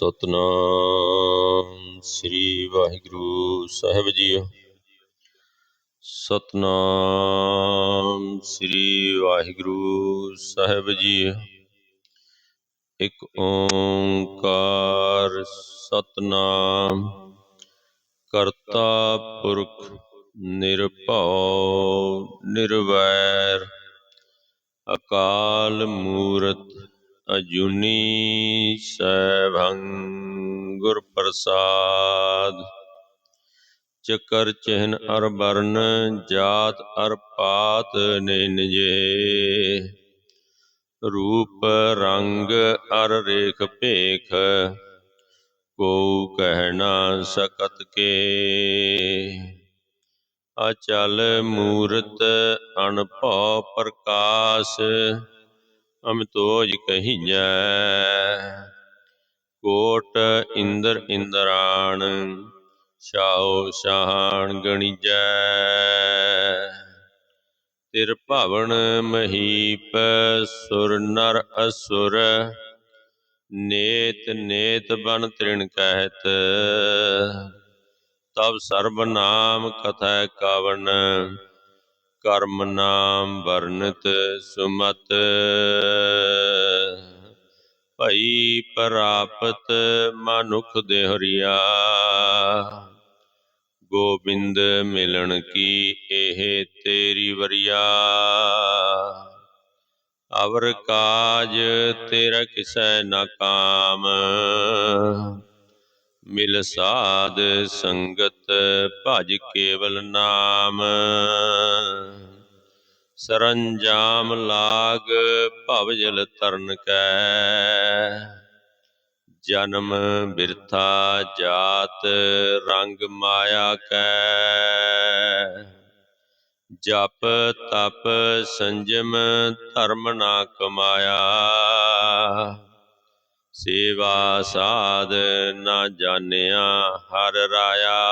ਸਤਨਾਮ ਸ੍ਰੀ ਵਾਹਿਗੁਰੂ ਸਾਹਿਬ ਜੀਓ ਸਤਨਾਮ ਸ੍ਰੀ ਵਾਹਿਗੁਰੂ ਸਾਹਿਬ ਜੀ। ਇੱਕ ਓੰਕਾਰ ਸਤਨਾਮ, ਕਰਤਾ ਪੁਰਖ ਨਿਰਭਉ ਨਿਰਵੈਰ, ਅਕਾਲ ਮੂਰਤ ਅਜੂਨੀ ਸੈਭੰ ਗੁਰ ਪ੍ਰਸਾਦ ਚਕਰ ਚਿਹਨ ਅਰ ਬਰਨ ਜਾਤ ਅਰ ਪਾਤ ਨਿਨਜੇ ਰੂਪ ਰੰਗ ਅਰ ਰੇਖ ਭੇਖ ਕੋ ਕਹਿ ਨਾ ਸਕਤ ਕੇ। ਅਚਲ ਮੂਰਤ ਅਨਭਉ ਪ੍ਰਕਾਸ਼ ਅਮ ਅਮਿਤੋਜ ਕਹੀਜੈ ਕੋਟ ਇੰਦਰ ਇੰਦਰਾਣ, ਛਾਉ ਸ਼ਾਹਣ ਗਣੀਜੈ। ਤਿਰ ਭਵਨ ਮਹੀਪ ਸੁਰ ਨਰ ਅਸੁਰ, ਨੇਤ ਨੇਤ ਬਨ ਤ੍ਰਿਣ ਕਹਿਤ। ਤਬ ਸਰਬ ਨਾਮ ਕਥੈ ਕਵਨ ਕਰਮ ਨਾਮ ਵਰਨਤ ਸੁਮਤ। ਭਈ ਪ੍ਰਾਪਤ ਮਨੁਖ ਦੇਹਰੀਆ। ਗੋਬਿੰਦ ਮਿਲਣ ਕੀ ਇਹ ਤੇਰੀ ਵਰਿਆ। ਅਵਰ ਕਾਜ ਤੇਰਾ ਕਿਸੈ ਨਾਕਾਮ ਮਿਲ ਸਾਧ ਸੰਗਤ ਭਜ ਕੇਵਲ ਨਾਮ। ਸਰੰਜਾਮ ਲਾਗ ਭਵ ਜਲ ਤਰਨ ਕੈ। ਜਨਮ ਬਿਰਥਾ ਜਾਤ ਰੰਗ ਮਾਇਆ ਕੈ। ਜਪ ਤਪ ਸੰਜਮ ਧਰਮ ਨਾ ਕਮਾਇਆ। ਸੇਵਾ ਸਾਧ ਨਾ ਜਾਣਿਆ ਹਰ ਰਾਇਆ।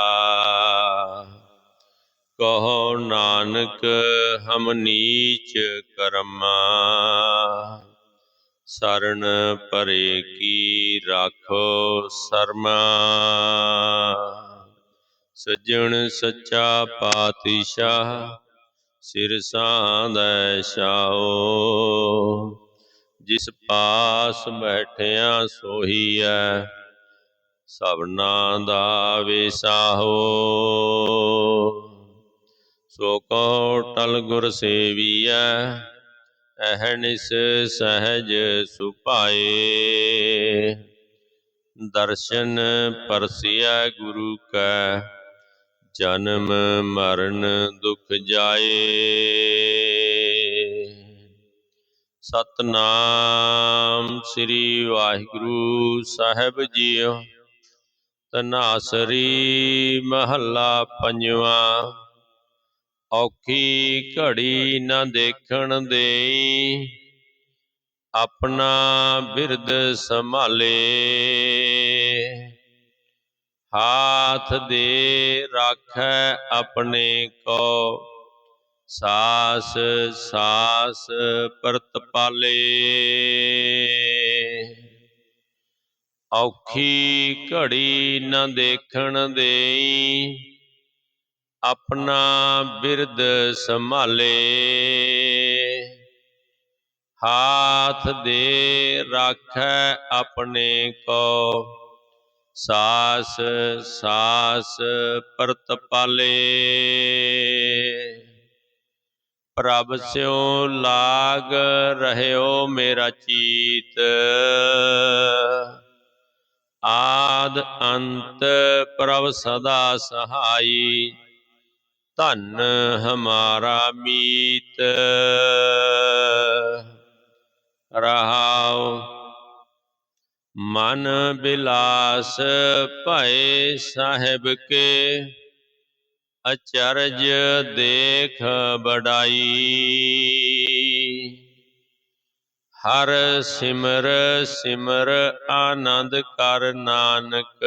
ਕਹੋ ਨਾਨਕ, ਹਮ ਨੀਚ ਕਰਮਾ। ਸਰਣ ਪਰੇ ਕੀ ਰਾਖੋ ਸਰਮਾ। ਸੱਜਣ ਸੱਚਾ ਪਾਤਸ਼ਾਹ, ਸਿਰ ਸਾਂਦੈ ਛਾਓ। ਜਿਸ ਪਾਸ ਬੈਠਿਆ ਸੋਹੀ ਸੋਹੀਐ, ਸਭਨਾ ਦਾ ਵਿਸਾਹੋ ਸੋ ਕੋ ਟਲ ਗੁਰ ਸੇਵੀਐ ਅਹਨਿਸ ਸਹਜ ਸੁਭਾਏ। ਦਰਸ਼ਨ ਪਰਸਿਆ ਗੁਰੂ ਕੈ, ਜਨਮ ਮਰਨ ਦੁਖ ਜਾਏ। ਸਤਨਾਮ ਸ੍ਰੀ ਵਾਹਿਗੁਰੂ ਸਾਹਿਬ ਜੀਓ, ਤਨਾਸਰੀ ਮਹੱਲਾ ਪੰਜਵਾਂ। ਔਖੀ ਘੜੀ ਨਾ ਦੇਖਣ ਦੇਈ। ਆਪਣਾ ਬਿਰਦ ਸੰਭਾਲੇ। ਹਾਥ ਦੇ ਰਾਖੈ ਆਪਣੇ ਕੋ। ਸਾਸ ਸਾਸ ਪ੍ਰਤਪਾਲੇ ਔਖੀ ਘੜੀ ਨਾ ਦੇਖਣ ਦੇਈ। ਆਪਣਾ ਬਿਰਦ ਸੰਭਾਲੇ। ਹਾਥ ਦੇ ਰਾਖੈ ਆਪਣੇ ਕੋ। ਸਾਸ ਸਾਸ ਪ੍ਰਤਪਾਲੇ ਪ੍ਰਭ ਸਿਉ ਲਾਗ ਰਹਿਓ ਮੇਰਾ ਚੀਤ। ਆਦ ਅੰਤ ਪ੍ਰਭ ਸਦਾ ਸਹਾਈ। ਧਨ ਹਮਾਰਾ ਮੀਤ। ਰਹਾਉ ਮਨ ਬਿਲਾਸ ਭਏ ਸਾਹਿਬ ਕੇ। ਅਚਰਜ ਦੇਖ ਬੜਾਈ ਹਰ ਸਿਮਰ ਸਿਮਰ ਆਨੰਦ ਕਰ ਨਾਨਕ।